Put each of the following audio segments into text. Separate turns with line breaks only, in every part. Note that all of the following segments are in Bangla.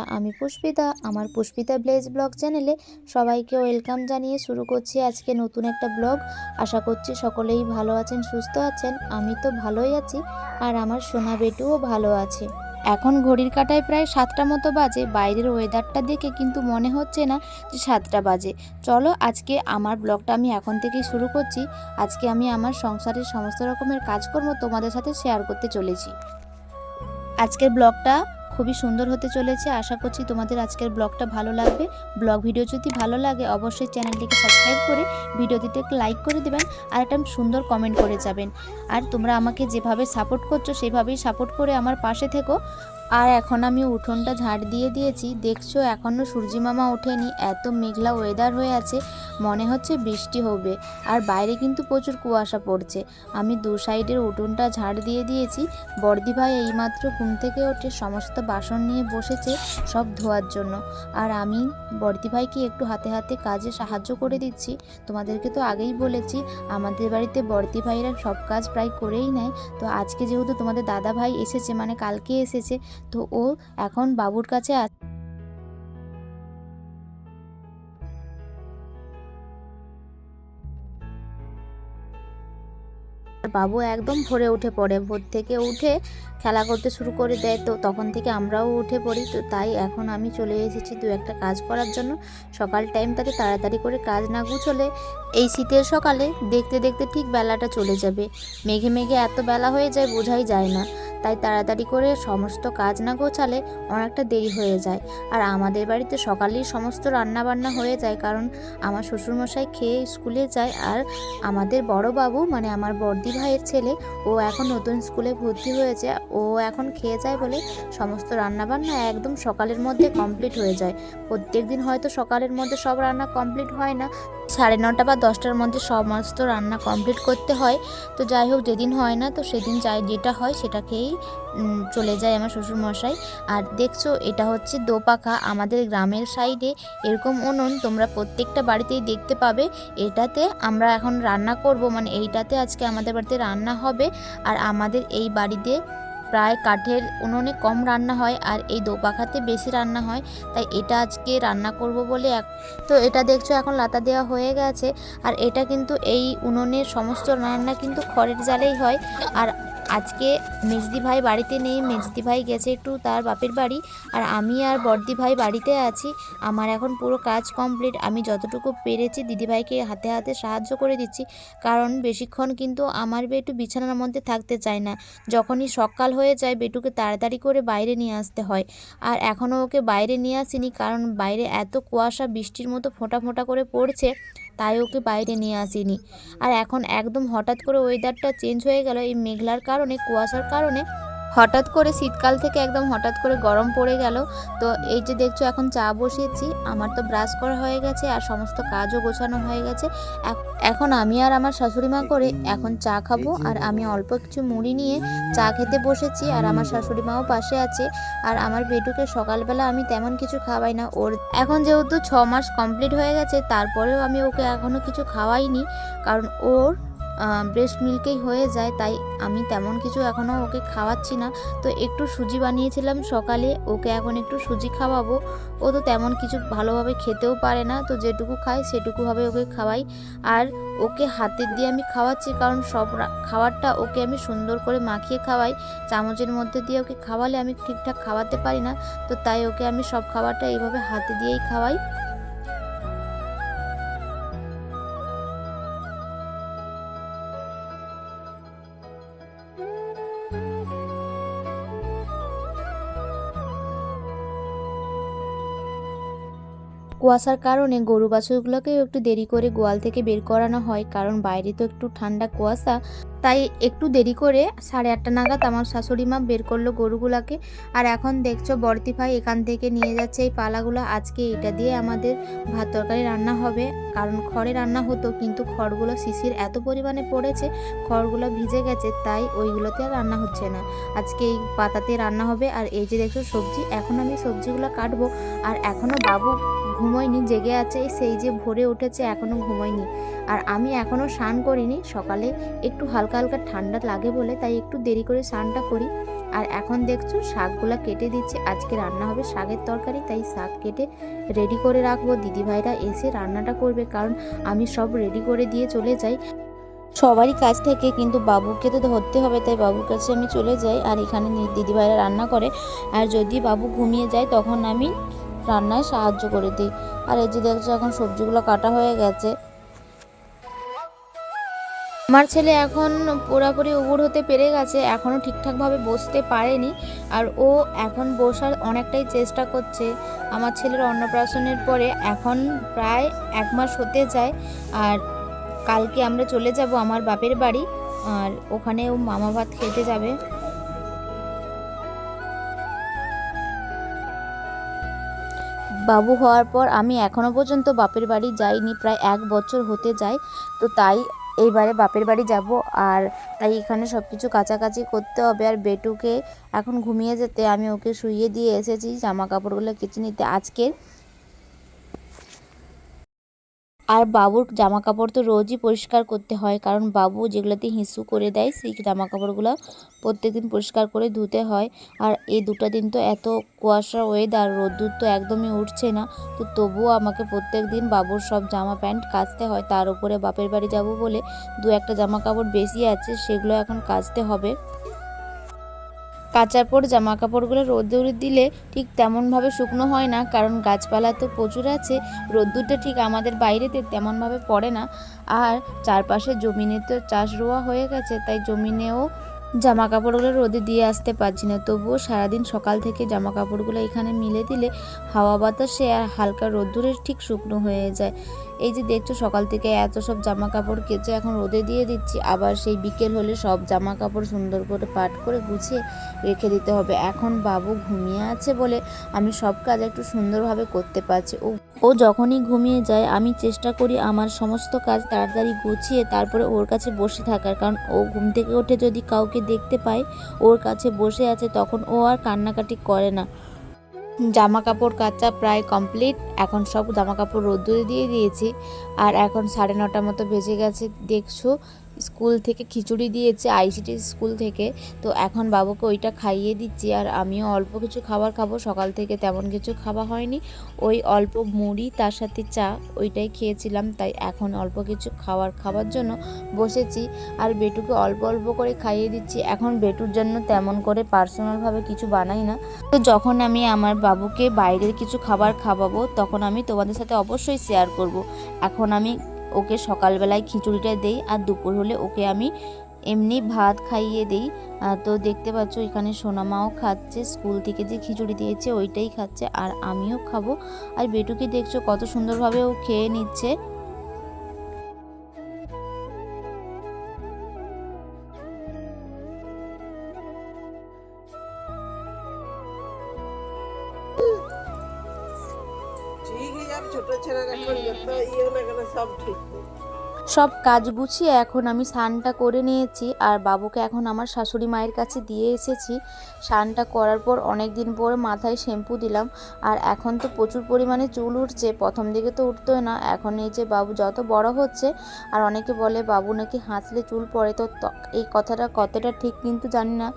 বন্ধুরা আমি পুষ্পিতা, আমার পুষ্পিতা ব্লেজ ব্লগ চ্যানেলে সবাইকে ওয়েলকাম জানিয়ে শুরু করছি আজকে নতুন একটা ব্লগ আশা করছি সকলেই ভালো আছেন, সুস্থ আছেন। আমি তো ভালোই আছি আর আমার সোনা বেটুও ভালো আছে। এখন ঘড়ির কাটায় প্রায় সাতটা মতো বাজে, বাইরের ওয়েদারটা দেখে কিন্তু মনে হচ্ছে না যে সাতটা বাজে। চলো আজকে আমার ব্লগটা আমি এখন থেকেই শুরু করছি। আজকে আমি আমার সংসারের সমস্ত রকমের কাজকর্ম তোমাদের সাথে শেয়ার করতে চলেছি। আজকের ব্লগটা খুবই সুন্দর হতে চলেছে। আশা করছি তোমাদের আজকের ব্লগটা ভালো লাগবে। ব্লগ ভিডিও যদি ভালো লাগে, অবশ্যই চ্যানেলটিকে সাবস্ক্রাইব করে ভিডিওটিতে লাইক করে দেবেন আর একটা সুন্দর কমেন্ট করে যাবেন। আর তোমরা আমাকে যেভাবে সাপোর্ট করছ, সেভাবেই সাপোর্ট করে আমার পাশে থেকো। আর এখন আমি উঠোনটা ঝাড় দিয়ে দিয়েছি। দেখছ এখনও সূর্যি মামা ওঠেনি। এত মেঘলা ওয়েদার হয়ে আছে, মনে হচ্ছে বৃষ্টি হবে। আর বাইরে কিন্তু প্রচুর কুয়াশা পড়ছে। আমি দু সাইডের উঠোনটা ঝাড় দিয়ে দিয়েছি। বর্দি ভাই এইমাত্র ঘুম থেকে ওঠে, সমস্ত বাসন নিয়ে বসেছে সব ধোয়ার জন্য। আর আমি বর্দি ভাইকে একটু হাতে হাতে কাজে সাহায্য করে দিচ্ছি। তোমাদেরকে তো আগেই বলেছি, আমাদের বাড়িতে বর্দি ভাইরা সব কাজ প্রায় করেই নেয়। তো আজকে যেহেতু তোমাদের দাদা ভাই এসেছে মানে কালকে এসেছে তো ও এখন বাবুর কাছে আছে বাবু একদম ভোরে উঠে পড়ে। ভোর থেকে উঠে খেলা করতে শুরু করে দেয় তো তখন থেকে আমরাও উঠে পড়ি। তো তাই এখন আমি চলে এসেছি দু একটা কাজ করার জন্য। সকাল টাইম টাইমটাতে তাড়াতাড়ি করে কাজ না গুছলে এই শীতের সকালে দেখতে দেখতে ঠিক বেলাটা চলে যাবে। মেঘে মেঘে এত বেলা হয়ে যায় বোঝাই যায় না। তাই তাড়াতাড়ি করে সমস্ত কাজ না গোছালে অনেকটা দেরি হয়ে যায়। আর আমাদের বাড়িতে সকালেই সমস্ত রান্না বান্না হয়ে যায় কারণ আমার শ্বশুরমশাই খেয়ে স্কুলে যায় আর আমাদের বড় বাবু মানে আমার বর্দি ভাইয়ের ছেলে, ও এখন নতুন স্কুলে ভর্তি হয়েছে। ও এখন খেয়ে যায় বলে সমস্ত রান্নাবান্না একদম সকালের মধ্যে কমপ্লিট হয়ে যায়। প্রত্যেক দিন হয়তো সকালের মধ্যে সব রান্না কমপ্লিট হয় না সাড়ে নটা বা দশটার মধ্যে সমস্ত রান্না কমপ্লিট করতে হয়। তো যাই হোক, যেদিন হয় না, তো সেদিন যাই, যেটা হয় সেটা খেয়েই চলে যায় আমার শ্বশুরমশাই। আর দেখছ, এটা হচ্ছে দোপাখা আমাদের গ্রামের সাইডে এরকম উনুন তোমরা প্রত্যেকটা বাড়িতেই দেখতে পাবে। এটাতে আমরা এখন রান্না করব মানে এইটাতে আজকে আমাদের বাড়িতে রান্না হবে। আর আমাদের এই বাড়িতে প্রায় কাঠের উনুনে কম রান্না হয় আর এই দোপাখাতে বেশি রান্না হয়, তাই এটা আজকে রান্না করব বলে এক- তো এটা দেখছ এখন লাতা দেওয়া হয়ে গেছে। আর এটা কিন্তু এই উনুনের সমস্ত রান্না কিন্তু খড়ের জালেই হয়। আর আজকে মেজদি ভাই বাড়িতে নেই, মেজদি ভাই গেছে একটু তার বাপের বাড়ি আর আমি আর বর্দি ভাই বাড়িতে আছি। আমার এখন পুরো কাজ কমপ্লিট আমি যতটুকু পেরেছি দিদিভাইকে হাতে হাতে সাহায্য করে দিচ্ছি। কারণ বেশিক্ষণ কিন্তু আমার বেটু বিছানার মধ্যে থাকতে চায় না। যখনই সকাল হয়ে যায়, বেটুকে তাড়াতাড়ি করে বাইরে নিয়ে আসতে হয়। আর এখনও ওকে বাইরে নিয়ে আসিনি কারণ বাইরে এত কুয়াশা, বৃষ্টির মতো ফোঁটা ফোঁটা করে পড়ছে। তাই ওকে বাইরে নিয়ে আসিনি। আর এখন একদম হঠাৎ করে ওয়েদারটা চেঞ্জ হয়ে গেল এই মেঘলার কারণে, কুয়াশার কারণে হঠাৎ করে শীতকাল থেকে একদম হঠাৎ করে গরম পড়ে গেল। তো এই যে দেখছ, এখন চা বসিয়েছি। আমার তো ব্রাশ করা হয়ে গেছে আর সমস্ত কাজও গোছানো হয়ে গেছে। এখন আমি আর আমার শাশুড়ি মা করে এখন চা খাব আর আমি অল্প কিছু মুড়ি নিয়ে চা খেতে বসেছি আর আমার শাশুড়ি মাও পাশে আছে। আর আমার বেটুকে সকালবেলা আমি তেমন কিছু খাওয়াই না। ওর এখন যেহেতু ছ মাস কমপ্লিট হয়ে গেছে, তারপরেও আমি ওকে এখনও কিছু খাওয়াইনি। কারণ ওর ব্রেস্ট মিল্কেই হয়ে যায়, তাই আমি তেমন কিছু এখনও ওকে খাওয়াচ্ছি না। তো একটু সুজি বানিয়েছিলাম সকালে, ওকে এখন একটু সুজি খাওয়াবো। ও তো তেমন কিছু ভালোভাবে খেতেও পারে না, তো যেটুকু খায় সেটুকুভাবে ওকে খাওয়াই। আর ওকে হাতে দিয়ে আমি খাওয়াচ্ছি, কারণ সব খাবারটা ওকে আমি সুন্দর করে মাখিয়ে খাওয়াই। চামচের মধ্যে দিয়ে ওকে খাওয়ালে আমি ঠিকঠাক খাওয়াতে পারি না, তো তাই ওকে আমি সব খাবারটা এইভাবে হাতে দিয়েই খাওয়াই। কুয়াশার কারণে গরু বাছুরগুলোকেও একটু দেরি করে গোয়াল থেকে বের করানো হয়, কারণ বাইরে তো একটু ঠান্ডা কুয়াশা। তাই একটু দেরি করে সাড়ে আটটা নাগাদ আমার শাশুড়ি মা বের করল গরুগুলাকে। আর এখন দেখছ বর্তি ভাই এখান থেকে নিয়ে যাচ্ছে এই পালাগুলো। আজকে এটা দিয়ে আমাদের ভাত তরকারি রান্না হবে। কারণ খড়ে রান্না হতো, কিন্তু খড়গুলো শিশির এত পরিমাণে পড়েছে, খড়গুলো ভিজে গেছে, তাই ওইগুলোতে আর রান্না হচ্ছে না। আজকে এই পাতাতে রান্না হবে। আর এই যে দেখছ সবজি, এখন আমি সবজিগুলো কাটবো। আর এখনও বাবু ঘুমোয়নি, জেগে আছে, সেই যে ভোরে উঠেছে এখনও ঘুমোয়নি। আর আমি এখনও স্নান করিনি, সকালে একটু হালকা হালকা ঠান্ডা লাগে বলে তাই একটু দেরি করে স্নানটা করি। আর এখন দেখছ শাকগুলো কেটে দিচ্ছে, আজকে রান্না হবে শাকের তরকারি, তাই শাক কেটে রেডি করে রাখব। দিদিভাইরা এসে রান্নাটা করবে, কারণ আমি সব রেডি করে দিয়ে চলে যাই। সবারই কাছ থেকে, কিন্তু বাবুকে তো ধরতে হবে, তাই বাবুর কাছে আমি চলে যাই আর এখানে দিদিভাইরা রান্না করে। আর যদি বাবু ঘুমিয়ে যায় তখন আমি রান্নায় সাহায্য করে দিই। আর এই যে দেখছ এখন সবজিগুলো কাটা হয়ে গেছে। আমার ছেলে এখন পুরোপুরি উবুর হতে পেরে গেছে এখনও ঠিকঠাকভাবে বসতে পারেনি আর ও এখন বসার অনেকটাই চেষ্টা করছে। আমার ছেলের অন্নপ্রাশনের পরে এখন প্রায় এক মাস হতে যায় আর কালকে আমরা চলে যাব আমার বাপের বাড়ি আর ওখানে ও মামা ভাত খেতে যাবে। বাবু হওয়ার পর আমি এখনও পর্যন্ত বাপের বাড়ি যাইনি, প্রায় এক বছর হতে যায়। তো তাই এইবারে বাপের বাড়ি যাব আর তাই এখানে সব কিছু কাছাকাছি করতে হবে। আর বেটুকে এখন ঘুমিয়ে যেতে আমি ওকে শুইয়ে দিয়ে এসেছি, জামা কাপড়গুলো কিছু নিতে। আজকে আর বাবুর জামা কাপড় তো রোজই পরিষ্কার করতে হয়, কারণ বাবু যেগুলোতে হিসু করে দেয়, সেই জামা কাপড়গুলো প্রত্যেকদিন পরিষ্কার করে ধুতে হয়। আর এই দুটো দিন তো এত কুয়াশা ওয়েদার রোদ্দুর তো একদমই উঠছে না। তো তবুও আমাকে প্রত্যেক দিন বাবুর সব জামা প্যান্ট কাচতে হয়, তার উপরে বাপের বাড়ি যাব বলে দু একটা জামা কাপড় বেশি আছে, সেগুলো এখন কাচতে হবে। কাচার পর জামা কাপড়গুলো রোদ্দুরে দিলে ঠিক তেমনভাবে শুকনো হয় না, কারণ গাছপালা তো প্রচুর আছে। রোদ্দুরটা ঠিক আমাদের বাইরেতে তেমনভাবে পড়ে না। আর চারপাশে জমিনে তো চাষ রোয়া হয়ে গেছে, তাই জমিনেও জামা কাপড়গুলো রোদে দিয়ে আসতে পারছি না। তবুও সারাদিন সকাল থেকে জামা কাপড়গুলো এখানে মিলে দিলে হাওয়া বাতাসে আর হালকা রোদ্দুরে ঠিক শুকনো হয়ে যায়। এই যে দেখছ, সকাল থেকে এত সব জামা কাপড় কেচে এখন রোদে দিয়ে দিচ্ছি। আবার সেই বিকেল হলে সব জামা কাপড় সুন্দর করে পাট করে গুছিয়ে রেখে দিতে হবে। এখন বাবু ঘুমিয়ে আছে বলে আমি সব কাজ একটু সুন্দরভাবে করতে পারছি। ও ও যখনই ঘুমিয়ে যায়, আমি চেষ্টা করি আমার সমস্ত কাজ তাড়াতাড়ি গুছিয়ে তারপরে ওর কাছে বসে থাকার। কারণ ও ঘুম থেকে উঠে যদি কাউকে দেখতে পায়, ওর কাছে বসে আছে, তখন ও আর কান্নাকাটি করে না। জামা কাপড় কাচা প্রায় কমপ্লিট এখন সব জামা কাপড় রোদ্দুরে দিয়ে দিয়েছি। আর এখন সাড়ে নটা মতো বেজে গেছে, দেখছ? স্কুল থেকে খিচুড়ি দিয়েছে আইসিটি স্কুল থেকে। তো এখন বাবুকে ওইটা খাইয়ে দিচ্ছি আর আমিও অল্প কিছু খাবার খাব, সকাল থেকে তেমন কিছু খাওয়া হয়নি। ওই অল্প মুড়ি, তার সাথে চা, ওইটাই খেয়েছিলাম। তাই এখন অল্প কিছু খাবার খাবার জন্য বসেছি। আর বেটুকে অল্প অল্প করে খাইয়ে দিচ্ছি। এখন বেটুর জন্য তেমন করে পার্সোনালভাবে কিছু বানাই না। তো যখন আমি আমার বাবুকে বাইরের কিছু খাবার খাওয়াবো, তখন আমি তোমাদের সাথে অবশ্যই শেয়ার করব। এখন আমি ওকে সকালবেলায় খিচুড়িটা দেই আর দুপুর হলে ওকে আমি এমনি ভাত খাইয়ে দিই। তো দেখতে পাচ্ছ এখানে সোনামাও খাচ্ছে, স্কুল থেকে যে খিচুড়ি দিয়েছে ওইটাই খাচ্ছে আর আমিও খাব। আর বেটুকে দেখছ কত সুন্দরভাবে ও খেয়ে নিচ্ছে।
ছোট ছেলের এখন যত ইয়ে না কেন সব ঠিক।
সব কাজ গুছিয়ে এখন আমি স্নানটা করে নিয়েছি আর বাবুকে এখন আমার শাশুড়ি মায়ের কাছে দিয়ে এসেছি। স্নানটা করার পর অনেক দিন পর মাথায় শ্যাম্পু দিলাম আর এখন তো প্রচুর পরিমাণে চুল উঠছে, প্রথম দিকে তো উঠতোই না, এখন এই যে বাবু যত বড় হচ্ছে আর অনেকে বলে বাবু নাকি হাসলে চুল পড়ে, তো এই কথাটা কতটা ঠিক কিন্তু জানি না,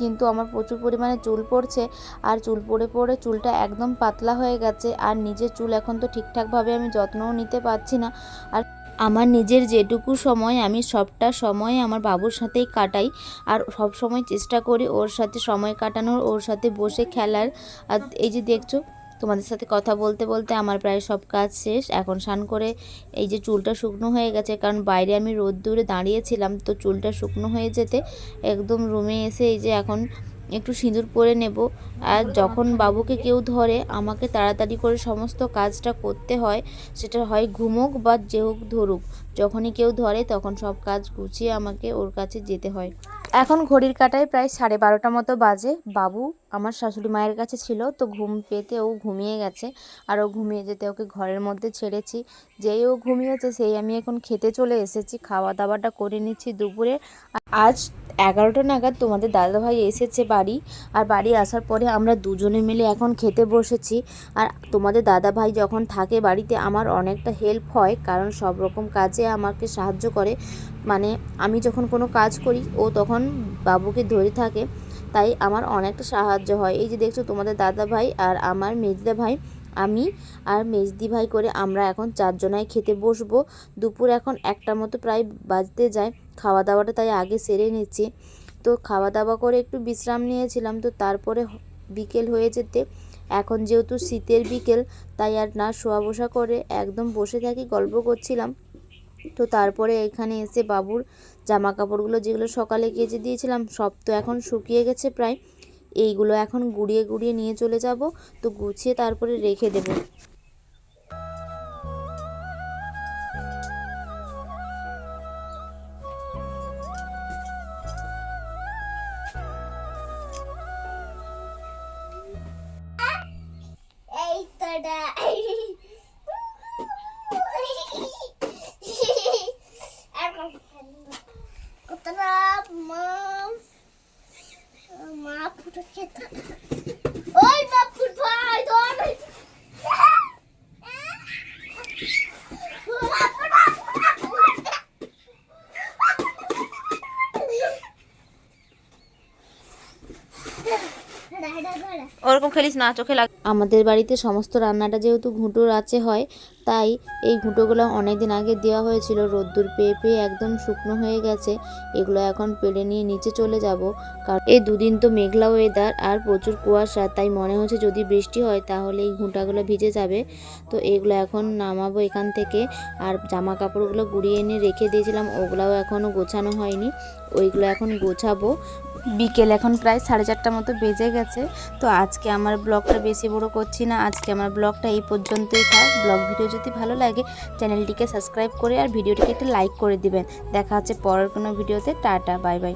কিন্তু আমার প্রচুর পরিমাণে চুল পড়ছে আর চুল পড়ে পড়ে চুলটা একদম পাতলা হয়ে গেছে আর নিজের চুল এখন তো ঠিকঠাকভাবে আমি যত্নও নিতে পারছি না। আর আমার নিজের যেটুকু সময়, আমি সবটা সময় আমার বাবুর সাথেই কাটাই আর সব সময় চেষ্টা করি ওর সাথে সময় কাটানোর, ওর সাথে বসে খেলার। আর এই যে দেখছ, তোমাদের সাথে কথা বলতে বলতে আমার প্রায় সব কাজ শেষ। এখন স্নান করে এই যে চুলটা শুকনো হয়ে গেছে, কারণ বাইরে আমি রোদ দূরে দাঁড়িয়েছিলাম, তো চুলটা শুকনো হয়ে যেতে একদম রুমে এসে এই যে এখন একটু সিঁদুর পরে নেব। আর যখন বাবুকে কেউ ধরে, আমাকে তাড়াতাড়ি করে সমস্ত কাজটা করতে হয়, সেটা হয় ঘুমোক বা যে হোক ধরুক। যখনই কেউ ধরে, তখন সব কাজ গুছিয়ে আমাকে ওর কাছে যেতে হয়। এখন ঘড়ির কাটায় প্রায় সাড়ে বারোটা মতো বাজে। বাবু আমার শাশুড়ি মায়ের কাছে ছিল, তো ঘুম পেতে ও ঘুমিয়ে গেছে। আর ও ঘুমিয়ে যেতে ওকে ঘরের মধ্যে ছেড়েছি। যেই ও ঘুমিয়েছে, সেই আমি এখন খেতে চলে এসেছি। খাওয়া দাওয়াটা করে নিচ্ছি দুপুরে। আজ এগারোটা নাগাদ তোমাদের দাদাভাই এসেছে বাড়ি। আর বাড়ি আসার পরে আমরা দুজনে মিলে এখন খেতে বসেছি। আর তোমাদের দাদাভাই যখন থাকে বাড়িতে, আমার অনেকটা হেল্প হয়। কারণ সব রকম কাজে আমাকে সাহায্য করে। মানে আমি যখন কোনো কাজ করি, ও তখন বাবুকে ধরে থাকে, তাই আমার অনেকটা সাহায্য হয়। এই যে দেখছ তোমাদের দাদা ভাই আর আমার মেজদা ভাই, আমি আর মেজদি ভাই করে আমরা এখন চারজনায় খেতে বসবো। দুপুর এখন একটা মতো প্রায় বাজতে যায় খাওয়া দাওয়াটা তাই আগে সেরে নিচ্ছি। তো খাওয়া দাওয়া করে একটু বিশ্রাম নিয়েছিলাম, তো তারপরে বিকেল হয়ে যেতে, এখন যেহেতু শীতের বিকেল, তাই আর না শোয়া বসা করে একদম বসে থাকি, গল্প করছিলাম। তো তারপরে এখানে এসে বাবুর জামা কাপড়গুলো যেগুলো সকালে কেচে দিয়েছিলাম, সব তো এখন শুকিয়ে গেছে প্রায়। এইগুলো এখন গুড়িয়ে গুড়িয়ে নিয়ে চলে যাব। তো গুছিয়ে তারপরে রেখে দেবো। ওরকম খেলিস না, চোখে লাগ আমাদের বাড়িতে সমস্ত রান্নাটা যেহেতু ঘুঁটোর আছে হয়, তাই এই ঘুঁটোগুলো অনেক দিন আগে দেওয়া হয়েছিল। রোদ্দুর পেয়ে পেয়ে একদম শুকনো হয়ে গেছে, এগুলো এখন পেড়ে নিয়ে নিচে চলে যাব। কারণ এই দুদিন তো মেঘলা ওয়েদার আর প্রচুর কুয়াশা, তাই মনে হচ্ছে যদি বৃষ্টি হয় তাহলে এই ঘুঁটাগুলো ভিজে যাবে। তো এগুলো এখন নামাবো এখান থেকে। আর জামা কাপড়গুলো গুড়িয়ে এনে রেখে দিয়েছিলাম, ওগুলাও এখনও গোছানো হয়নি। ওইগুলো এখন গোছাবো। বিকেল এখন প্রায় সাড়ে চারটা মতো বেজে গেছে। তো আজকে আমার ব্লগটা বেশি বড় করছি না। আজকে আমার ব্লগটা এই পর্যন্তই থাক। ব্লগ ভিডিও যদি ভালো লাগে, চ্যানেলটিকে সাবস্ক্রাইব করে আর ভিডিওটিকে একটু লাইক করে দিবেন। দেখা হচ্ছে পরের কোনো ভিডিওতে। Tata, bye bye.